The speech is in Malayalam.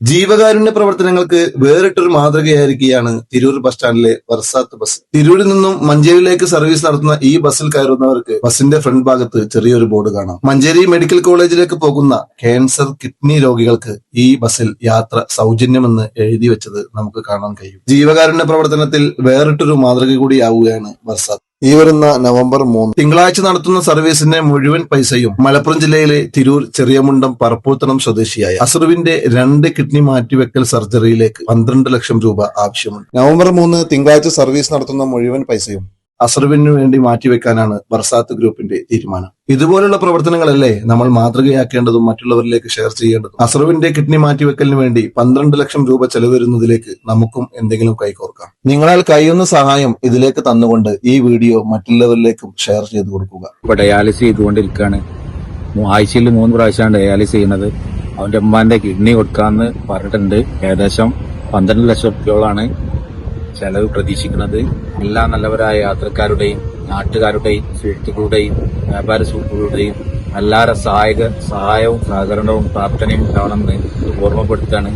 ജീവകാരുണ്യ പ്രവർത്തനങ്ങൾക്ക് വേറിട്ടൊരു മാതൃകയായിരിക്കുകയാണ് തിരൂർ ബസ് സ്റ്റാൻഡിലെ വർസാത്ത് ബസ്. തിരൂരിൽ നിന്നും മഞ്ചേരിയിലേക്ക് സർവീസ് നടത്തുന്ന ഈ ബസ്സിൽ കയറുന്നവർക്ക് ബസിന്റെ ഫ്രണ്ട് ഭാഗത്ത് ചെറിയൊരു ബോർഡ് കാണാം. മഞ്ചേരി മെഡിക്കൽ കോളേജിലേക്ക് പോകുന്ന ക്യാൻസർ കിഡ്നി രോഗികൾക്ക് ഈ ബസ്സിൽ യാത്ര സൗജന്യമെന്ന് എഴുതി വെച്ചത് നമുക്ക് കാണാൻ കഴിയും. ജീവകാരുണ്യ പ്രവർത്തനത്തിൽ വേറിട്ടൊരു മാതൃക കൂടിയാവുകയാണ് വർസാത്ത് ഈ വരുന്ന നവംബർ മൂന്ന്. തിങ്കളാഴ്ച നടത്തുന്ന സർവീസിന്റെ മുഴുവൻ പൈസയും മലപ്പുറം ജില്ലയിലെ തിരൂർ ചെറിയമുണ്ടം പറപ്പൂത്തണം സ്വദേശിയായ അസുറുവിന്റെ രണ്ട് കിഡ്നി മാറ്റിവെക്കൽ സർജറിയിലേക്ക് പന്ത്രണ്ട് ലക്ഷം രൂപ ആവശ്യമുണ്ട്. നവംബർ മൂന്ന് തിങ്കളാഴ്ച സർവീസ് നടത്തുന്ന മുഴുവൻ പൈസയും അസറുവിന് വേണ്ടി മാറ്റിവെക്കാനാണ് ബർസാത്ത് ഗ്രൂപ്പിന്റെ തീരുമാനം. ഇതുപോലുള്ള പ്രവർത്തനങ്ങളല്ലേ നമ്മൾ മാതൃകയാക്കേണ്ടതും മറ്റുള്ളവരിലേക്ക് ഷെയർ ചെയ്യേണ്ടതും? അസറുവിന്റെ കിഡ്നി മാറ്റിവെക്കലിന് വേണ്ടി പന്ത്രണ്ട് ലക്ഷം രൂപ ചെലവരുന്നതിലേക്ക് നമുക്കും എന്തെങ്കിലും കൈകോർക്കാം. നിങ്ങളാൽ കഴിയുന്ന സഹായം ഇതിലേക്ക് തന്നുകൊണ്ട് ഈ വീഡിയോ മറ്റുള്ളവരിലേക്കും ഷെയർ ചെയ്തു കൊടുക്കുക. ഇപ്പൊ ഡയാലിസിസ് ചെയ്തുകൊണ്ടിരിക്കുകയാണ് ആഴ്ചയിൽ മൂന്ന് പ്രാവശ്യമാണ് ഡയാലിസിസ് ചെയ്യുന്നത്. അവന്റെ ഉമ്മാന്റെ കിഡ്നി കൊടുക്കാന്ന് പറഞ്ഞിട്ടുണ്ട്. ഏകദേശം പന്ത്രണ്ട് ലക്ഷം റുപ്യോളാണ് ചെലവ് പ്രതീക്ഷിക്കുന്നത് എല്ലാ നല്ലവരായ യാത്രക്കാരുടെയും നാട്ടുകാരുടെയും സുഹൃത്തുക്കളുടെയും വ്യാപാര സുഹൃത്തുക്കളുടെയും എല്ലാവരുടെ സഹായക സഹായവും സഹകരണവും പ്രാർത്ഥനയും ഉണ്ടാവണമെന്ന് ഓർമ്മപ്പെടുത്താണ്